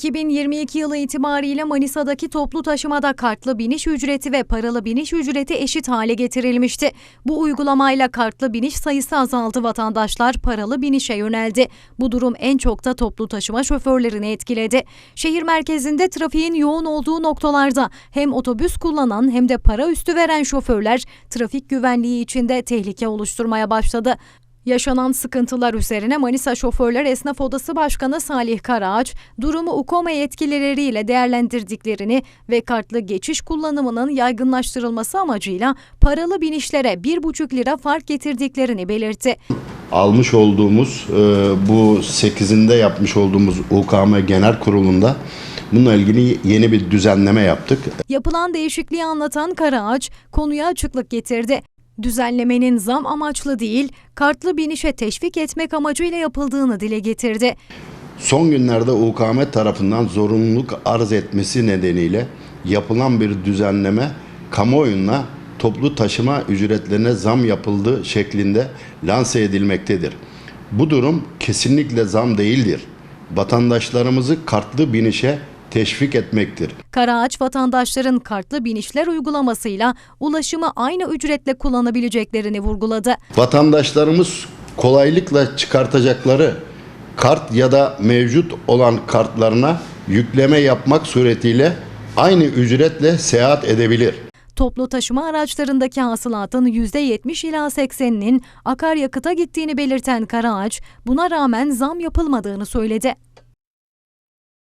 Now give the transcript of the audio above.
2022 yılı itibariyle Manisa'daki toplu taşımada kartlı biniş ücreti ve paralı biniş ücreti eşit hale getirilmişti. Bu uygulamayla kartlı biniş sayısı azaldı vatandaşlar paralı binişe yöneldi. Bu durum en çok da toplu taşıma şoförlerini etkiledi. Şehir merkezinde trafiğin yoğun olduğu noktalarda hem otobüs kullanan hem de para üstü veren şoförler trafik güvenliği içinde tehlike oluşturmaya başladı. Yaşanan sıkıntılar üzerine Manisa Şoförler Esnaf Odası Başkanı Salih Karaağaç, durumu UKOME yetkilileriyle değerlendirdiklerini ve kartlı geçiş kullanımının yaygınlaştırılması amacıyla paralı binişlere 1,5 lira fark getirdiklerini belirtti. almış olduğumuz e, bu 8'inde yapmış olduğumuz UKM Genel Kurulu'nda bununla ilgili yeni bir düzenleme yaptık. Yapılan değişikliği anlatan Karaağaç konuya açıklık getirdi. Düzenlemenin zam amaçlı değil, kartlı binişe teşvik etmek amacıyla yapıldığını dile getirdi. Son günlerde UKM tarafından zorunluluk arz etmesi nedeniyle yapılan bir düzenleme kamuoyuna toplu taşıma ücretlerine zam yapıldığı şeklinde lanse edilmektedir. Bu durum kesinlikle zam değildir. Vatandaşlarımızı kartlı binişe teşvik etmektir. Karaağaç vatandaşların kartlı binişler uygulamasıyla ulaşımı aynı ücretle kullanabileceklerini vurguladı. Vatandaşlarımız kolaylıkla çıkartacakları kart ya da mevcut olan kartlarına yükleme yapmak suretiyle aynı ücretle seyahat edebilir. Toplu taşıma araçlarındaki hasılatın %70 ila 80'inin akaryakıta gittiğini belirten Karaağaç, buna rağmen zam yapılmadığını söyledi.